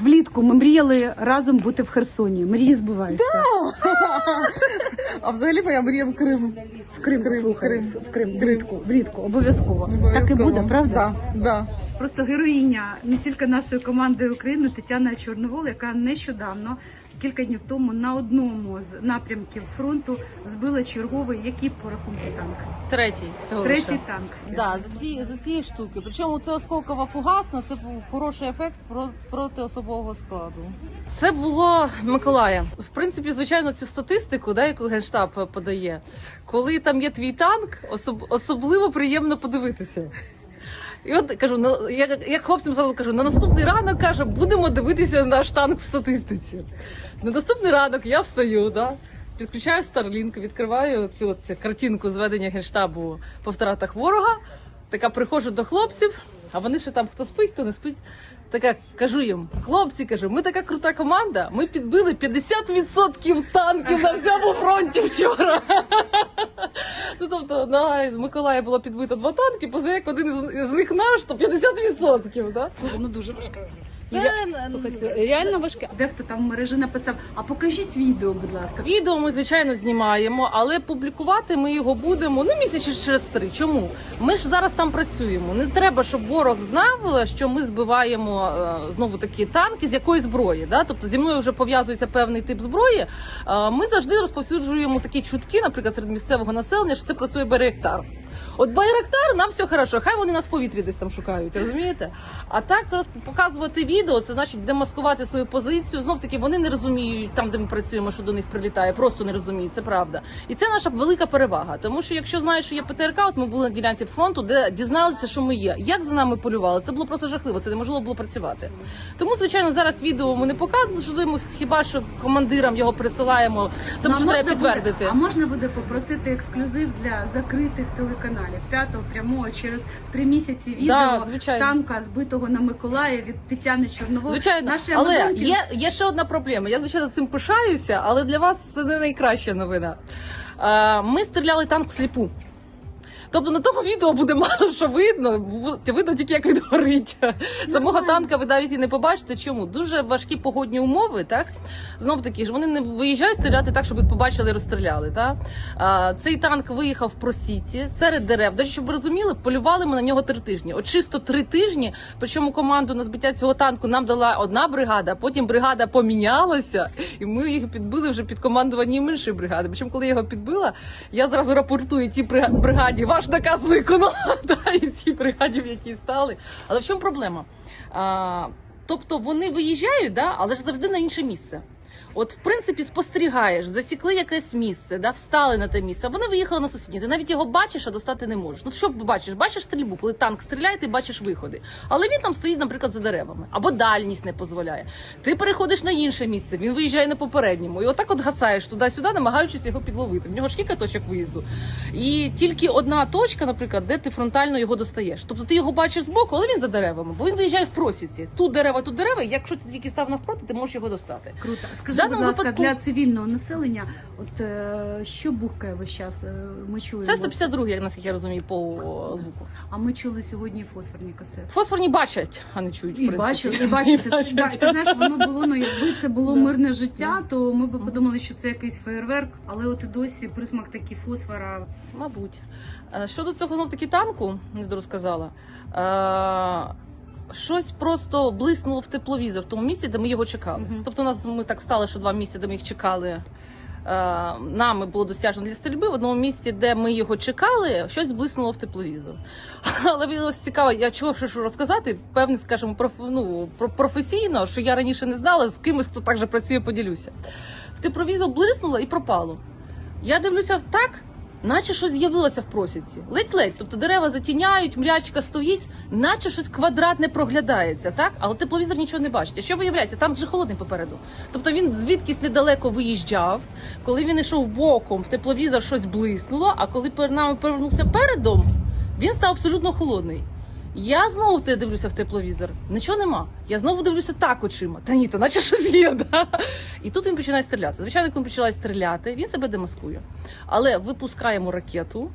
Влітку ми мріяли разом бути в Херсоні. Мрії збуваються. А взагалі моя мрія в Крим. В Крим, Крим, слухай, Крим. в Крим, влітку, влітку, обов'язково. Так і Обов'язково. буде, правда? Да, да. Просто героїня не тільки нашої команди України Тетяна Чорновол, яка нещодавно. Кілька днів тому на одному з напрямків фронту збила черговий, який по рахунку танк. Третій всього Третій лише. танк. Да, за ці за цієї штуки. Причому це осколкова фугасна, це був хороший ефект проти, проти особового складу. Це було Миколая. В принципі, звичайно, цю статистику, да, яку генштаб подає, коли там є твій танк, особ, особливо приємно подивитися. І от кажу, ну як, як хлопцям зразу кажу, на наступний ранок каже, будемо дивитися наш танк в статистиці. На наступний ранок я встаю, да, підключаю Starlink, відкриваю цю от, картинку зведення генштабу по втратах ворога. Така приходжу до хлопців, а вони ще там хто спить, хто не спить. Така кажу їм, хлопці, кажу, ми така крута команда. Ми підбили 50% танків на всьому фронті вчора. Ну тобто на Миколаї було підбито два танки, поза один з них наш, то 50%. Да? Слухай, ну дуже важко. Це Слухай, це реально важке. Дехто там в мережі написав: а покажіть відео, будь ласка. Відео ми звичайно знімаємо, але публікувати ми його будемо ну місяці через три. Чому? Ми ж зараз там працюємо. Не треба, щоб ворог знав, що ми збиваємо е, знову такі танки з якої зброї. Да? Тобто зі мною вже пов'язується певний тип зброї. Е, Ми завжди розповсюджуємо такі чутки, наприклад, серед місцевого населення, що це працює Байрактар. От Байрактар нам все хорошо, хай вони нас в повітрі десь там шукають, розумієте? А так показувати відео, це значить демаскувати свою позицію. Знов таки вони не розуміють там, де ми працюємо, що до них прилітає, просто не розуміють, це правда. І це наша велика перевага. Тому що якщо знаєш, що є ПТРК, от ми були на ділянці фронту, де дізналися, що ми є. Як за нами полювали, це було просто жахливо, це неможливо було працювати. Тому, звичайно, зараз відео ми не показуємо, хіба що командирам його присилаємо, тому Ну, що треба підтвердити. Буде, а можна буде попросити ексклюзив для закритих телеканалів п'ятого прямого через три місяці відео Да, звичайно. танка збитого на Миколаї від Тетяни Чорнової. Звичайно, Наші але амазонки- є, є ще одна проблема. Я звичайно цим пишаюся, але для вас це не найкраща новина. Е, Ми стріляли танк всліпу. Тобто на тому відео буде мало що видно, видно тільки як він горить. Самого танка ви навіть і не побачите. Чому? Дуже важкі погодні умови, так? Знов таки ж вони не виїжджають стріляти так, щоб їх побачили і розстріляли. Так? А, цей танк виїхав в просіці серед дерев. Речі, щоб ви розуміли, полювали ми на нього три тижні. От чисто три тижні. Причому команду на збиття цього танку нам дала одна бригада, потім бригада помінялася, і ми їх підбили вже під командуванням іншої бригади. Причому, коли я його підбила, я зразу рапортую брига- бригаді, ваш наказ виконала, та, і ці бригадів, які стали. Але в чому проблема? А, тобто вони виїжджають, да, але ж завжди на інше місце. От, в принципі, спостерігаєш, засікли якесь місце, да, встали на те місце. Вони виїхали на сусіднє. Ти навіть його бачиш, а достати не можеш. Ну що бачиш? Бачиш стрільбу, коли танк стріляє, ти бачиш виходи. Але він там стоїть, наприклад, за деревами, або дальність не дозволяє. Ти переходиш на інше місце, він виїжджає на попередньому, і отак от гасаєш туди-сюди, намагаючись його підловити. В нього ж кілька точок виїзду. І тільки одна точка, наприклад, де ти фронтально його достаєш. Тобто ти його бачиш збоку, але він за деревами, бо він виїжджає в просіці. Тут дерева, тут дерева. і Якщо ти тільки став навпроти, ти можеш його достати. Круто. Скажи, будь ласка, випадку- для цивільного населення, от е, що бухкає весь час? Е, Ми чуємо. Це 152, як наскільки я розумію, по о, звуку. А ми чули сьогодні фосфорні касети. Фосфорні бачать, а не чують. в І принципі. бачу, і бачу. Ти, бачать. да, ти знаєш, воно було, ну якби це було Да. мирне життя, то ми б подумали, що це якийсь феєрверк, але от і досі присмак такий фосфора. Мабуть. Е, Щодо цього знов таки танку, не дорозказала. Щось просто блиснуло в тепловізор в тому місці, де ми його чекали. Мгм. Тобто, у нас ми так стали, що два місця, де ми їх чекали. е, Нами було досяжно для стрільби. В одному місці, де ми його чекали, щось блиснуло в тепловізор. Але виявилося цікаво, я чого що, що розказати, певне, скажімо, проф, ну, про- професійно, що я раніше не знала, з кимось, хто так же працює, поділюся. В тепловізор блиснуло і пропало. Я дивлюся так, наче щось з'явилося в просіці. Ледь-ледь. Тобто дерева затіняють, млячка стоїть, наче щось квадратне проглядається, так? Але тепловізор нічого не бачить. А що виявляється? Танк вже холодний попереду. Тобто він звідкись недалеко виїжджав. Коли він йшов боком, в тепловізор щось блиснуло, а коли нами повернувся передом, він став абсолютно холодний. Я знову те дивлюся в тепловізор. Нічого нема. Я знову дивлюся так очима. Та ні, то наче щось є. Да? І тут він починає стріляти. Звичайно, коли починає стріляти, він себе демаскує. Але випускаємо ракету,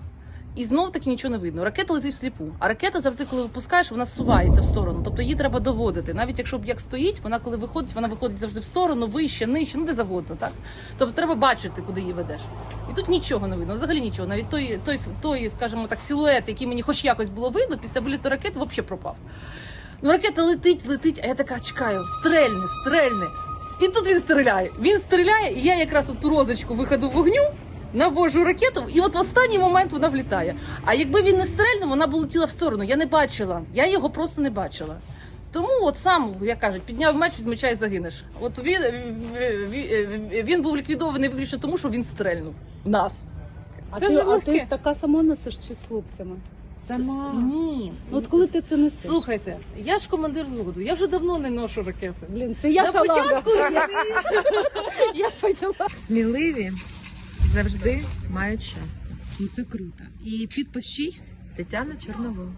І знов таки нічого не видно. Ракета летить всліпу. А ракета завжди, коли випускаєш, вона сувається в сторону. Тобто її треба доводити. Навіть якщо об'єкт стоїть, вона коли виходить, вона виходить завжди в сторону, вище, нижче, ну де завгодно, так? Тобто треба бачити, куди її ведеш. І тут нічого не видно, взагалі нічого. Навіть той, той, той, скажімо так, силует, який мені хоч якось було видно, після виліту ракети взагалі пропав. Ну, ракета летить, летить, а я така чекаю, стрельне, стрельне. І тут він стріляє. Він стріляє, і я якраз у ту розочку виходу вогню навожу ракету, і от в останній момент вона влітає. А якби він не стрельнув, вона б летіла в сторону. Я не бачила. Я його просто не бачила. Тому от сам, як кажуть, підняв меч, від меча і загинеш. От він, він, він був ліквідований виключно тому, що він стрельнув в нас. А Це ти, ж а ти така сама носиш чи з хлопцями? Сама. Ні. Ну, От коли ти це несеш? Слухайте, я ж командир взводу, я вже давно не ношу ракети. Блін, це я На салага. початку я поняла. Сміливі завжди мають щастя. Ну це круто. І підпис чий? Тетяна Чорновол.